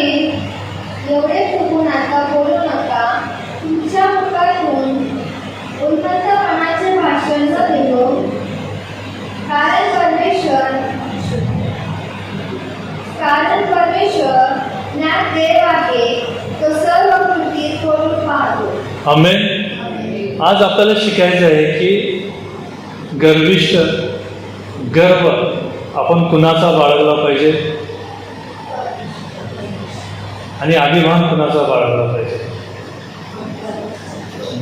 वडील एवढे फुगून आता बोलू नका. तुमच्या मुखातून उन्मत्तपणाचे भाषण देऊ कारण परमेश्वर कारण परमेश्वर ज्ञात देव आहे तो सर्व कृती करून पाहतो. आमेन. आज आपल्याला शिकायचं आहे की गर्विष्ठ गर्व आपण कुणाचा बाळगला पाहिजे? आणि अभिमान कुणाचा बाळगला पाहिजे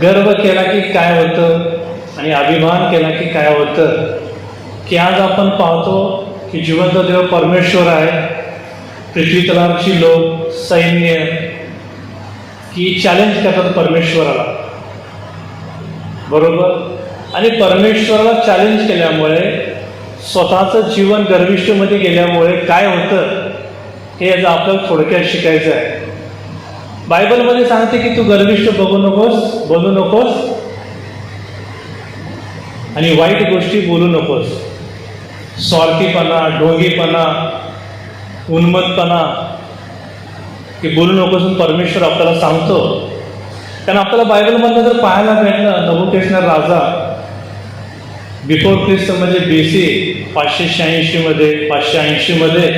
गर्व केला की काय होतं आणि अभिमान केला की काय होतं की आज आपण पाहतो की जिवंत देव परमेश्वर आहे पृथ्वीतलांची लोक सैन्य की चॅलेंज करतात परमेश्वराला. बरोबर? आणि परमेश्वराला चॅलेंज केल्यामुळे स्वतःचं जीवन गर्विष्ठमध्ये गेल्यामुळे काय होतं? हे आज आपल्याला थोडक्यात शिकायचं आहे. बायबलमध्ये सांगते की तू गर्विष्ठ बघू नकोस बोलू नकोस आणि वाईट गोष्टी बोलू नकोस. स्वार्थीपणा ढोंगीपणा उन्मतपणा की बोलू नकोस परमेश्वर आपल्याला सांगतो. कारण आपल्याला बायबलमधलं जर पाहायला भेटलं नवोकेशनर राजा बिफोर ख्रिस्त म्हणजे बी सी पाचशे शहाऐंशीमध्ये पाचशे ऐंशीमध्ये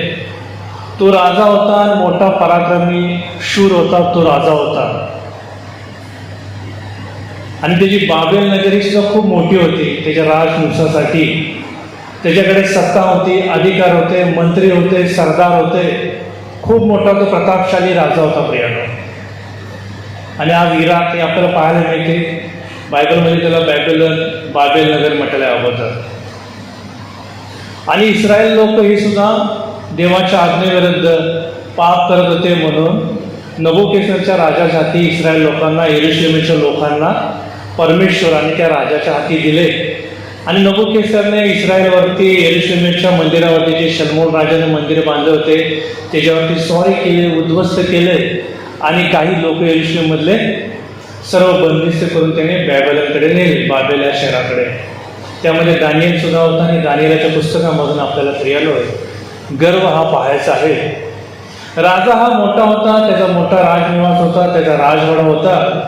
तो राजा होता आणि मोठा पराक्रमी शूर होता तो राजा होता. आणि त्याची बाबेल नगरी सुद्धा खूप मोठी होती त्याच्या राजवंशासाठी. त्याच्याकडे सत्ता होती अधिकार होते मंत्री होते सरदार होते. खूप मोठा तो प्रतापशाली राजा होता प्रियानो आणि आज इराक हे आपल्याला पाहायला मिळते. बायबलमध्ये त्याला बॅबेलन बाबेल नगर म्हटल्या अगोदर. आणि इस्रायल लोक हे सुद्धा देवाच्या आज्ञेविरुद्ध पाप करत होते म्हणून नबोकेसरच्या राजाच्या हाती इस्रायल लोकांना येरुश्लेमेच्या लोकांना परमेश्वराने त्या राजाच्या हाती दिले. आणि नबुकेसरने इस्रायलवरती येरुश्लेमेच्या मंदिरावरती जे शनमोल राजाने मंदिर बांधले होते त्याच्यावरती स्वारी केले उद्ध्वस्त केले. आणि काही लोक येरुश्लेमधले सर्व बंदिस्त करून त्याने बॅबेलकडे नेले बाबेल या शहराकडे. त्यामध्ये दानियल सुद्धा होता आणि दानियलाच्या पुस्तकामधून आपल्याला प्रियालो आहे गर्व हा पाहायचा आहे. राजा हा मोठा होता त्याचा मोठा राजनिवास होता त्याचा राजवाडा होता.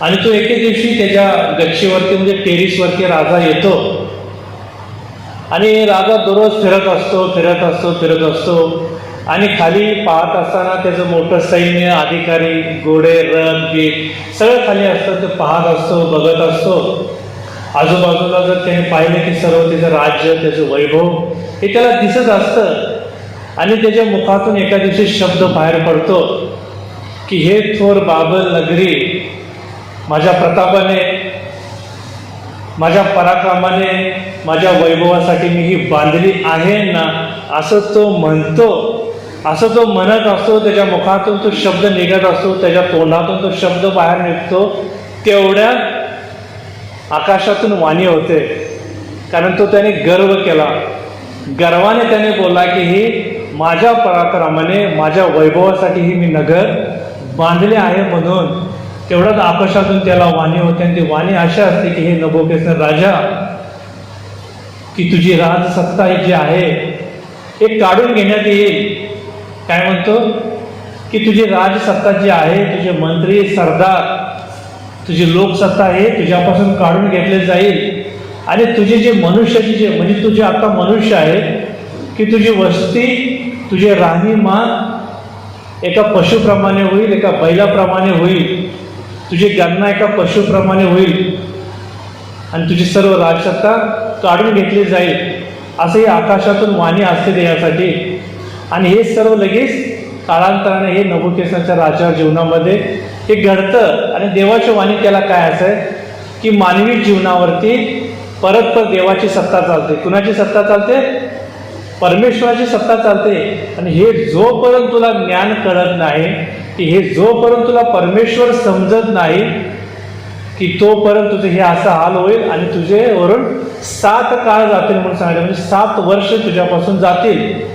आणि तो एके दिवशी त्याच्या गच्चीवरती म्हणजे टेरिसवरती राजा येतो. आणि राजा दररोज फिरत असतो फिरत असतो फिरत असतो. आणि खाली पाहत असताना त्याचं मोठं सैन्य अधिकारी घोडे रथ बीट सगळं खाली असतं ते पाहत असतो बघत असतो. आजूबाजूला जर त्याने पाहिलं की सर्व त्याचं राज्य त्याचं वैभव हे त्याला दिसत असतं. आणि त्याच्या मुखातून एका दिवशी शब्द बाहेर पडतो की हे थोर बाबल नगरी माझ्या प्रतापाने माझ्या पराक्रमाने माझ्या वैभवासाठी मी ही बांधली आहे ना? असं तो म्हणतो असं तो म्हणत असतो त्याच्या मुखातून तो शब्द निघत असतो त्याच्या तोंडातून तो शब्द बाहेर निघतो. तेवढ्या आकाशातून वाणी होते. कारण तो त्याने गर्व केला. गर्वाने त्याने बोलला की ही माझ्या पराक्रमाने माझ्या वैभवासाठी ही मी नगर बांधले आहे म्हणून. तेवढ्याच आकाशातून त्याला वाणी होते आणि ती वाणी अशा असते की हे नभोकेसर राजा की तुझी राजसत्ता ही जी आहे हे काढून घेण्यात येईल. काय म्हणतो? की तुझी राजसत्ता जी आहे तुझे मंत्री सरदार तुझी लोकसत्ता आहे तुझ्यापासून काढून घेतले जाईल. आणि तुझे जे मनुष्याची जे म्हणजे तुझे आता मनुष्य आहे की तुझी वस्ती तुझे राहणीमान एका पशुप्रमाणे होईल एका बैलाप्रमाणे होईल. तुझी गणना एका पशुप्रमाणे होईल. आणि तुझी सर्व राजसत्ता काढून घेतली जाईल. असंही आकाशातून वाणी असते देण्यासाठी. यासाठी आणि हे सर्व लगेच काळांतराने हे नभुकेशाच्या राजा जीवनामध्ये हे घडतं. आणि देवाच्या वाणी त्याला काय असं? आहे की मानवी जीवनावरती परत परत देवाची सत्ता चालते. कुणाची सत्ता चालते? परमेश्वराची सत्ता चालते. आणि हे जोपर्यंत तुला ज्ञान कळत नाही की हे जोपर्यंत तुला परमेश्वर समजत नाही की तोपर्यंत तुझे हे असा हाल होईल आणि तुझे वरून सात काळ जातील म्हणून सांगितलं. म्हणजे सात वर्ष तुझ्यापासून जातील.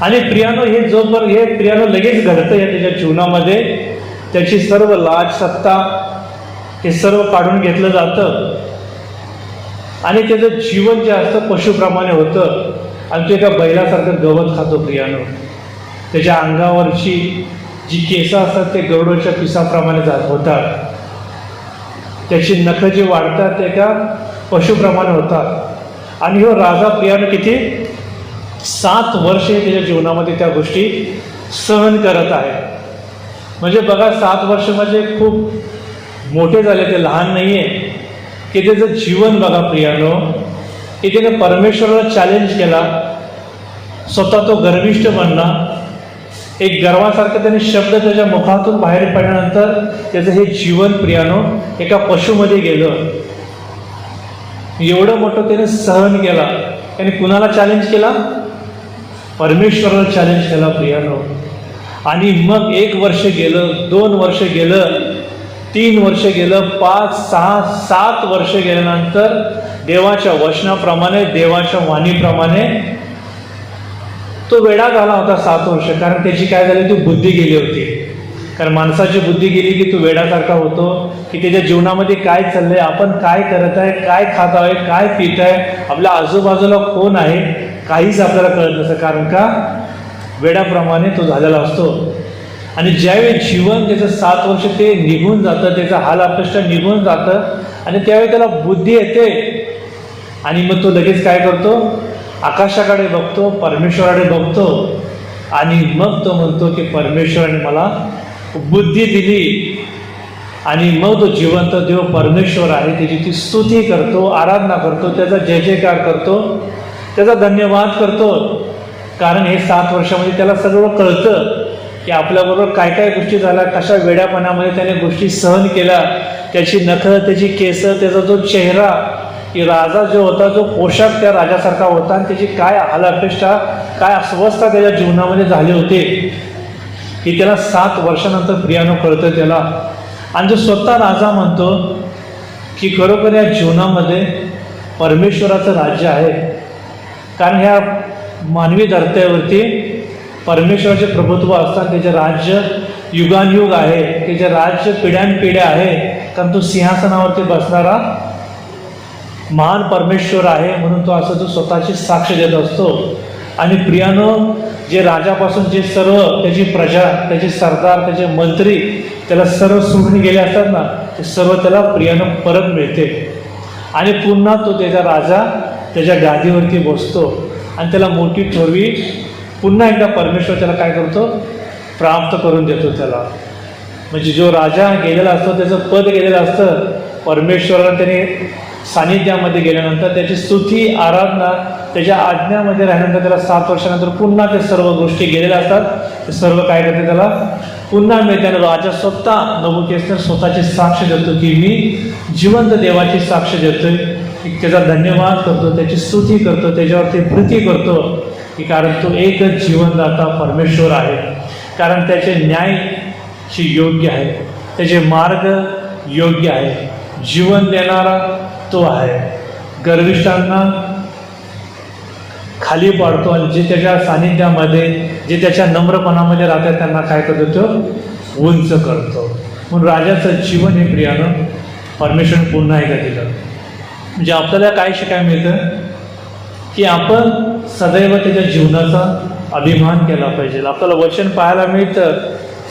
आणि प्रियानो हे जोपर्यंत हे प्रियानो लगेच घडतं या त्याच्या जीवनामध्ये. त्याची सर्व लाज सत्ता हे सर्व काढून घेतलं जातं. आणि त्याचं जीवन जे असतं पशुप्रमाणे होतं. आणि तो एका बैलासारखं गवत खातो प्रियानो. त्याच्या अंगावरची जी केसं असतात ते गरुडाच्या पिसाप्रमाणे जात होतात. त्याची नखं जी वाढतात ते एका पशुप्रमाणे होतात. आणि हो राजा प्रियानं किती? सात वर्षे त्याच्या जीवनामध्ये त्या गोष्टी सहन करत आहे. म्हणजे बघा सात वर्ष म्हणजे खूप मोठे झाले ते लहान नाही आहे की त्याचं जीवन बघा प्रियानो. की त्याने परमेश्वराला चॅलेंज केला स्वतः तो गर्विष्ठ बनला. एक गर्वासारखं त्याने शब्द त्याच्या मुखातून बाहेर पडल्यानंतर त्याचं हे जीवन प्रियानो एका पशुमध्ये गेलं. एवढं मोठं त्याने सहन केला. त्याने कुणाला चॅलेंज केला? परमेश्वराला चॅलेंज केला प्रियानो. आणि मग एक वर्ष गेलं दोन वर्ष गेलं तीन वर्ष गेलं पाच सहा सात वर्ष गेल्यानंतर देवाच्या वचनाप्रमाणे देवाच्या वाणीप्रमाणे तो वेडा झाला होता सात वर्ष. कारण त्याची काय झाली ती बुद्धी गेली होती. कारण माणसाची बुद्धी गेली की तो वेडासारखा होतो की त्याच्या जीवनामध्ये काय चाललंय आपण काय करत आहे काय खात आहे काय पित आहे आपल्या आजूबाजूला कोण आहे काहीच आपल्याला कळत नसतं. कारण का? वेडाप्रमाणे तो झालेला असतो. आणि ज्यावेळी जीवन त्याचं सात वर्ष ते निघून जातं त्याचं हाल अपेक्षा निघून जातं आणि त्यावेळी त्याला बुद्धी येते आणि मग तो लगेच काय करतो? आकाशाकडे बघतो परमेश्वराकडे बघतो. आणि मग तो म्हणतो की परमेश्वराने मला बुद्धी दिली. आणि मग तो जिवंत देव परमेश्वर आहे त्याची ती स्तुती करतो आराधना करतो त्याचा जय जयकार करतो त्याचा धन्यवाद करतो. कारण हे सात वर्षामध्ये त्याला सगळं कळतं की आपल्याबरोबर काय काय गोष्टी झाल्या कशा वेड्यापणामध्ये त्याने गोष्टी सहन केल्या. त्याची नखं त्याची केसं त्याचा जो चेहरा की राजा जो होता जो पोशाख त्या राजासारखा होता आणि त्याची काय हालअपेक्षा काय अस्वस्थता त्याच्या जीवनामध्ये झाली होते की त्याला सात वर्षानंतर प्रियानं कळतं त्याला. आणि जो स्वतः राजा म्हणतो की खरोखर या जीवनामध्ये परमेश्वराचं राज्य आहे. कारण ह्या मानवी धर्त्यावरती परमेश्वराचे प्रभुत्व असतात त्याचे राज्य युगानयुग आहे. त्याचे राज्य पिढ्यानपिढ्या आहे. कारण तो सिंहासनावरती बसणारा महान परमेश्वर आहे म्हणून तो असं तो स्वतःची साक्ष देत असतो. आणि प्रियानो जे राजापासून जे सर्व त्याची प्रजा त्याचे सरदार त्याचे मंत्री त्याला सर्व सोडून गेले असतात ना ते सर्व त्याला प्रियानं परत मिळते. आणि पुन्हा तो त्याचा राजा त्याच्या गादीवरती बसतो. आणि त्याला मोठी थोरवी पुन्हा एकदा परमेश्वर त्याला काय करतो? प्राप्त करून देतो त्याला. म्हणजे जो राजा गेलेला असतो त्याचं पद गेलेलं असतं परमेश्वराला त्याने सानिध्यामध्ये गेल्यानंतर त्याची स्तुती आराधना त्याच्या आज्ञामध्ये राहिल्यानंतर त्याला सात वर्षानंतर पुन्हा ते सर्व गोष्टी गेलेल्या असतात. ते सर्व काय करते त्याला? पुन्हा मिळते आणि राजा स्वतः नबुकेसने स्वतःची साक्ष देतो की मी जिवंत देवाची साक्ष देतोय. की त्याचा धन्यवाद करतो त्याची स्तुती करतो त्याच्यावरती प्रीती करतो की कारण तो एकच जीवनदाता परमेश्वर आहे. कारण त्याचे न्यायची योग्य आहे. त्याचे मार्ग योग्य आहे. जीवन देणारा तो आहे. गर्विष्ठांना खाली पाडतो आणि जे त्याच्या सानिध्यामध्ये जे त्याच्या नम्रपणामध्ये राहतात त्यांना काय करतो तो? उंच करतो. म्हणून राजाचं जीवन हे प्रियानं परमेश्वर पुन्हा एकदा दिलं. म्हणजे आपल्याला काय शिकायला मिळतं? की आपण सदैव त्याच्या जीवनाचा अभिमान केला पाहिजे. आपल्याला वचन पाहायला मिळतं.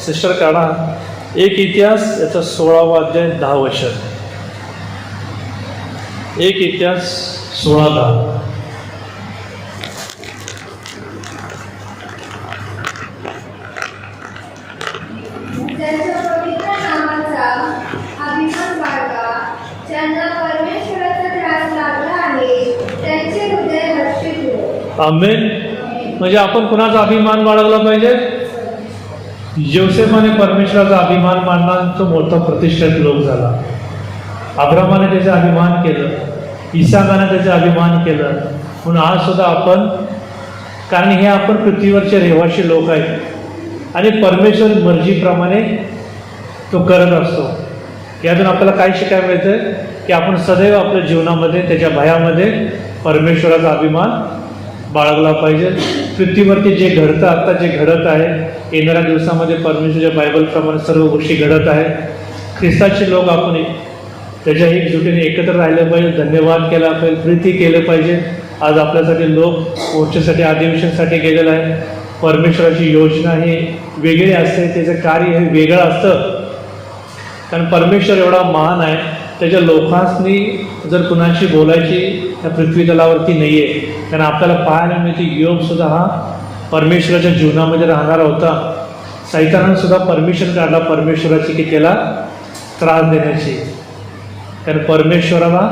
सिस्टर काढा एक इतिहास याचा सोळावा अध्याय दहा वचन एक इतिहास सोळा दहा. हर्षित हो. आमेन. म्हणजे आपण कुणाचा अभिमान बाळगला पाहिजे? योसेफाने परमेश्वराचा अभिमान मानला तो मोठा प्रतिष्ठित लोक झाला. अब्रामाने त्याचा अभिमान केलं. इसाकाने त्याचा अभिमान केलं. म्हणून आज सुद्धा आपण कारण हे आपण पृथ्वीवरचे रहिवासी लोक आहेत. आणि परमेश्वर मर्जीप्रमाणे तो करत असतो. यातून आपल्याला काय शिकायला मिळतं की आपण सदैव आपल्या जीवनामध्ये त्याच्या भयामध्ये परमेश्वराचा अभिमान बाळगला पाहिजे. पृथ्वीवरती जे घडतं आत्ता जे घडत आहे येणाऱ्या दिवसामध्ये परमेश्वरच्या बायबलप्रमाणे सर्व गोष्टी घडत आहे ख्रिस्ताचे लोक आपण त्याच्या एकजुटीने एकत्र राहिलं पाहिजे धन्यवाद केला पाहिजे प्रीती केलं पाहिजे. आज आपल्यासाठी लोक मोर्चेसाठी अधिवेशनसाठी गेलेलं आहे परमेश्वराची योजना ही वेगळी असते त्याचं कार्य हे वेगळं असतं. कारण परमेश्वर एवढा महान आहे त्याच्या लोकांनी जर कुणाशी बोलायची त्या पृथ्वी तलावरती नाही आहे कारण आपल्याला पाहायला मिळते योगसुद्धा हा परमेश्वराच्या जीवनामध्ये राहणारा होता. सैतानानं सुद्धा परमिशन काढला परमेश्वराची की त्याला त्रास देण्याची. कारण परमेश्वराला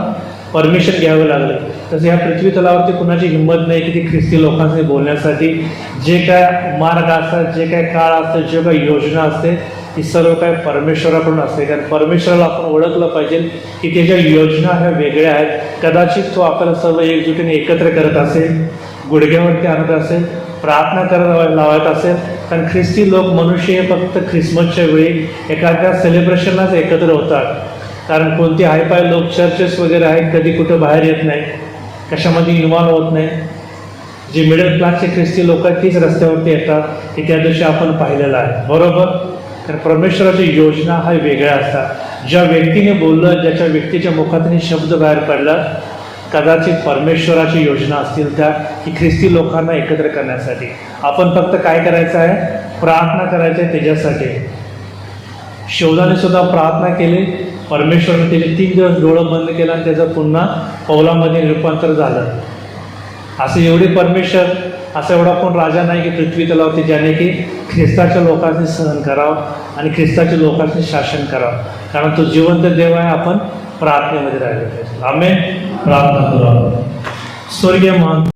परमिशन घ्यावं लागलं. तसं ह्या पृथ्वी तलावरती कुणाची हिंमत नाही की ती ख्रिस्ती लोकांशी बोलण्यासाठी. जे काय मार्ग असतात जे काय काळ असतं जे काय योजना असते ती सर्व काय परमेश्वराकडून असते. कारण परमेश्वराला आपण ओळखलं पाहिजे की त्याच्या योजना ह्या वेगळ्या आहेत. कदाचित तो आपल्याला सर्व एकजुटीने एकत्र करत असेल गुडघ्यावरती आणत असेल प्रार्थना करत लावत असेल. कारण ख्रिस्ती लोक मनुष्य हे फक्त ख्रिसमसच्या वेळी एखाद्या सेलिब्रेशनलाच एकत्र होतात. कारण कोणते हायपाय लोक चर्चेस वगैरे आहेत कधी कुठं बाहेर येत नाही कशामध्ये इन्व्हॉल्व होत नाही. जे मिडल क्लासचे ख्रिस्ती लोक आहेत तीच रस्त्यावरती येतात की त्या दिवशी आपण पाहिलेलं आहे. बरोबर? कारण परमेश्वराची योजना हा वेगळ्या असतात ज्या व्यक्तीने बोललं ज्याच्या व्यक्तीच्या मुखातून शब्द बाहेर पडला कदाचित परमेश्वराची योजना असतील त्या की ख्रिस्ती लोकांना एकत्र करण्यासाठी. आपण फक्त काय करायचं आहे? प्रार्थना करायचं आहे त्याच्यासाठी. शोधाने सुद्धा प्रार्थना केली. परमेश्वरने त्याचे तीन दिवस डोळं बंद केलं आणि त्याचं पुन्हा पौलामध्ये रूपांतर झालं. असं एवढे परमेश्वर असा एवढा कोण राजा नाही की पृथ्वी तलावरती ज्याने की ख्रिस्ताच्या लोकांचे सहन करावं आणि ख्रिस्ताच्या लोकांचे शासन करावं. कारण तो जिवंत देव आहे आपण प्रार्थनेमध्ये राहिलो पाहिजे. आम्ही प्रार्थना करू स्वर्गीय मान